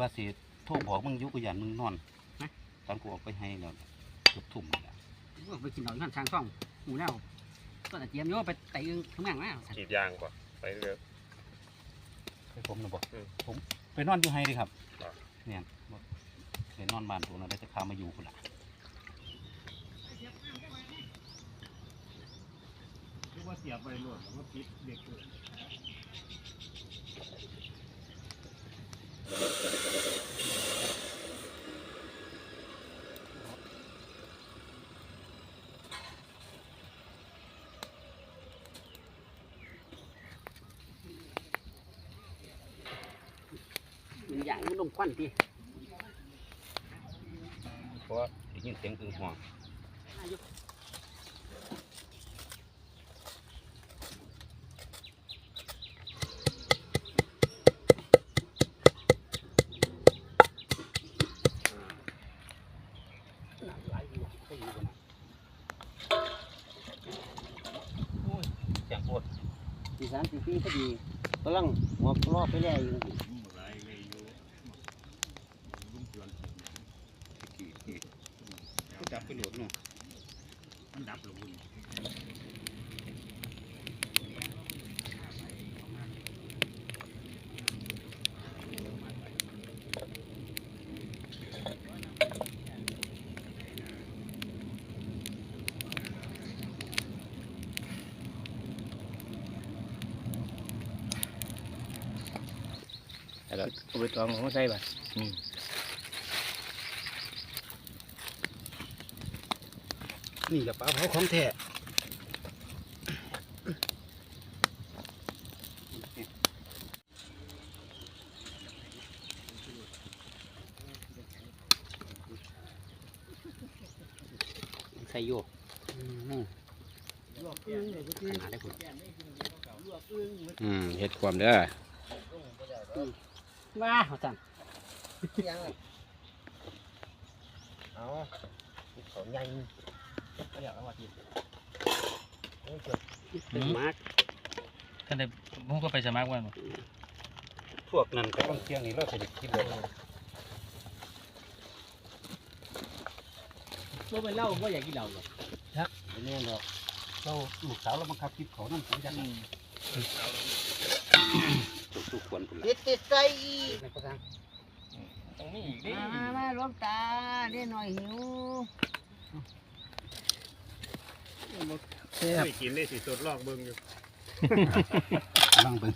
ว่าสิโทรบอกมึงอยุกยันมึงนอนนะตอนกูออกไปให้แล้วเกือบทุ่มนี่แหละไปกินดอกนั่นช้างซ่องหูแล้วก็แต่เตรียมโยไปไต่อึงข้างล่างนะขีดยางป่ะไปเรื่อย ไปผมนะบอกอืม ผมไปนอนอยู่ให้ดิครับอ๋อเนี่ยบอกไปนอนบ้านผมนะแล้วจะพามาอยู่คุณละคือว่าเสียไปหลวดว่าปิดเด็กเลย มันอย่างมัน ลมควันทีเพราะว่าได้ยินเสียงอึ่งห่วงหลายอยู่ก็อยู่กันเสียงโคตรสี่สามสี่ปีพอดีกำลังหัวรอบไปแล้วอยู่ไรเลยอยู่ลุงจวน จับไปโหลดเนาะมันดับลงบุญแล้วก็เอาไปตองของใส่บ่ะ นี่กับปลาเผาของแท้ใส่โยกหาได้ผลอืมเฮ็ดความเด้อว้าเขาสั่งเอาเขาใหญ่ เขาอยากเอามากินเป็นมาร์กท่านได้ผมก็ไปสมัครวันบ่พวกนั้นกับต้องเที่ยงนี่เราจะได้กินเลยว่าเป็นเหล้าว่าอยากกินเหล้าเลยไม่แน่หรอกเราลูกสาวเราบังคับกินเขานั่นผมจะถูกถูกควรคุณละติดติดใจในกระซังตรงนี้อีกดิมามาลบตาได้หน่อยหิว ไม่กินได้สิสดลอกเบิ่งอยู่นั่งเบิ่ง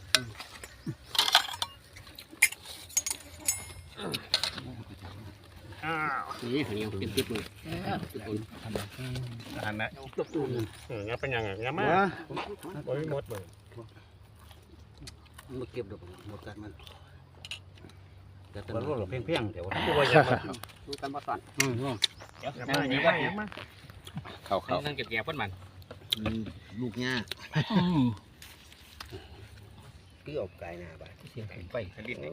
อ้าวนี่เหนียวเป็นติดมือทุกคนอันนั้นตบตูนเอองั้นเป็นยังไงงั้นมาโอ้ยหมดเลยมาเก็บดอกหมดกันมันแต่ตอนนี้เพียงๆเดี๋ยวตัวอยากมาดูกันมาสอนอืมอย่ามาอย่ามาอย่ามา เข้าเข้านั่งเก็บแก่เพิ่นมันลูกง่าคือออกไก่หน้าบ่ะเสียงไฟลิ้นเนี่ย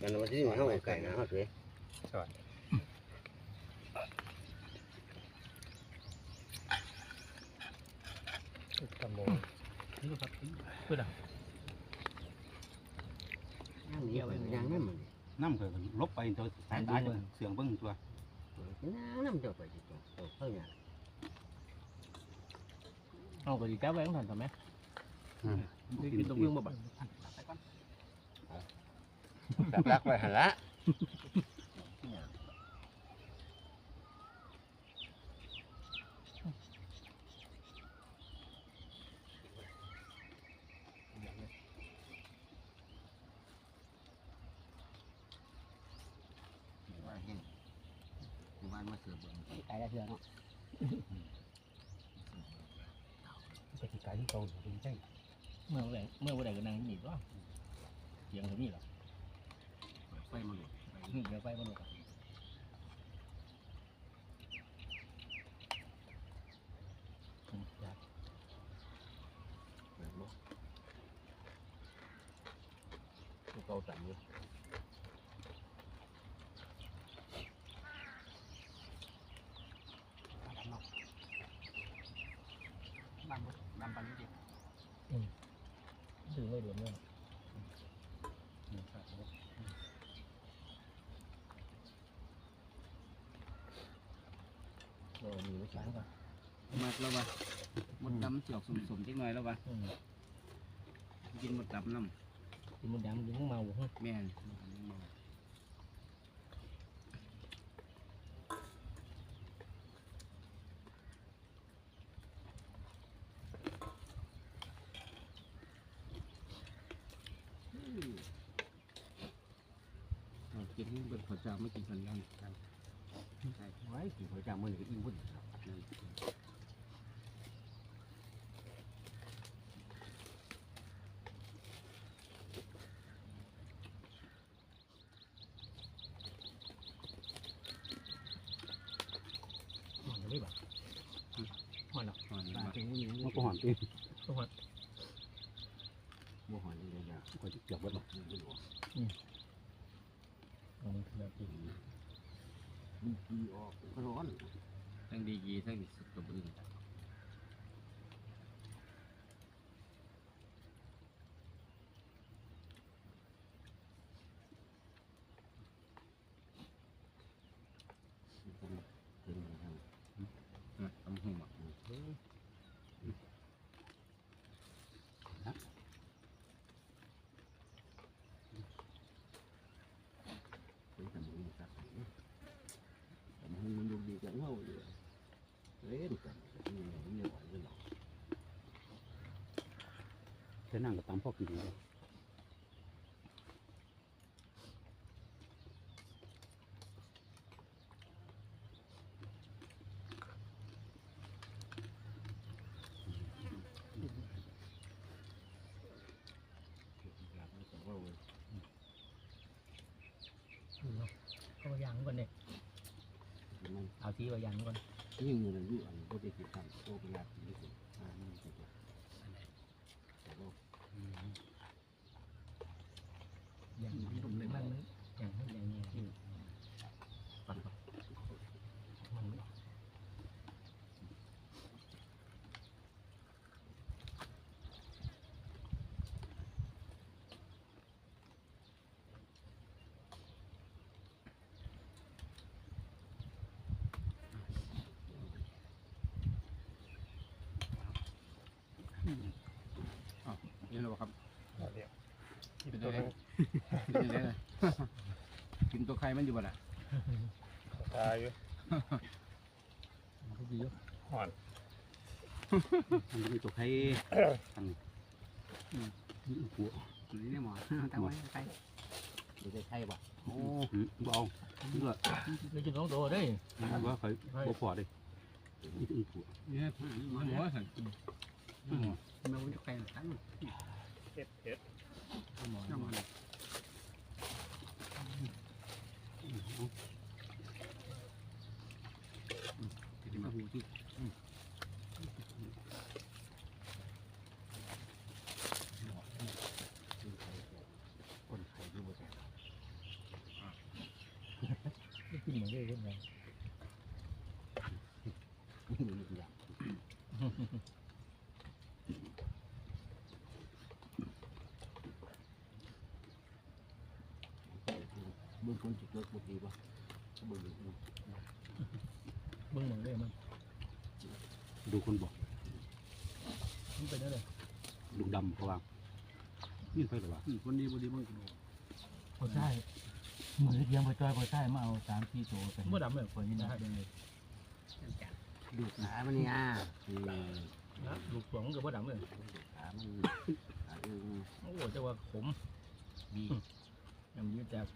มันว่าสิมาเฮาออกไก่หน้าเฮาสิตำบลย่างนี้เอาไว้ย่างนั้นมันน้ำเคยลบไปตัวสายตาจะเสียงเบิ้งตัว ย่างนั้นเจ้าไปสิตัวเอาเข้าหยังเอาไปดีแก้ ไว้ต้องทันทำไหมกินตรงเบื้องบ่บัดรักไว้หั่นละบ้านมาเสือเบิ้งไก่ได้เถื่อนเนาะไปที่ไกลที่เก่าจริงใช่เมื่อวันใดเมื่อวันใดก็นั่งนี่ก็เสียงแบบนี้หรอไฟมันหลุดเดี๋ยวไปบนรถเกาสั่นอยู่ ซื้อไม่เหลือเลยเรามีไว้ใช้ป่ะมาแล้ววะมดดำเจียวสมสมจักหน่อยแล้ววะกินมดดำน้ำกินมดดำกินข้างเมาบ่ฮะแม่น เรากินให้เป็นข้าวเจ้าไม่กินข้าวเหนียวครับใช่ไว้กินข้าวเจ้ามื้อนี้ก็อิ่มพุ่นครับมันจะไม่แบบมันหรอกหอนมาเป็นนี่มันก็หอนตีต้องหัดบ่หอนนี่เลยจ้ะก็จะเกี่ยวกับมันมันคือ แบบที่ดีออกร้อนทั้งดีกีทั้งสุดตัวอื่นตำหุ่มอะเป็นตำหุ่มสักตำหุ่มมันดูดีจังเว้าอยู่เล่นกันนี่มันเนี่ยหวานเลยหรอ แค่ นั่งกับตามพ่อกินเลยเขายางก่อนเด็กเอาทีว่ายางก่อนยิ่งเงินอายุอันก็จะติดกันโตเป็นยาที่สุดอ่านี่จะจบแต่ก็ ยางมันมันมันยางให้ยางเนี่ยที่ปัดปัดมันไม่ นี่หรอครับเดี๋ยวเป็นอะไรเป็นอะไรกินตัวใครมันอยู่บ่ล่ะตายอยู่มันก็ดีอยู่ห่อนมันมีตัวไข่ทางนี้นี่หัวนี่เนี่ยหมอตั้งไว้ใครดูได้ใครบ่โอ้บ่เอาเลือดไม่กินสองตัวได้ว่าเคยบ่พอเลยนี่คือหัวเนี่ยหมอหมอสั่นหมอไม่รู้จะใครตั้ง เผ็ดเผ็ดหมอหมอที่มาหูที่คนไข่ดูบ่แต่ไม่กินเหมือนเดิมเลยนี่มันอย่าง เบื้องต้นจุดเลิกบุตรีป่ะเบื้องต้นเบิ้งเหมือนเดิมมันดูคนบอกมันเป็นอะไรลุงดำเขาว่านี่ไปหรือวะคนดีบุตรีเบื้องต้นพอใช่มือเทียมไปจอยพอใช่มาเอาสามที่โตกันเมื่อดำเลยคนนี้นะฮะยังไงดูขามันเนี่ยนะลูกหลงกับว่าดำเลยขามันขาอือโอ้จะว่าขมดี ยังยืดจาก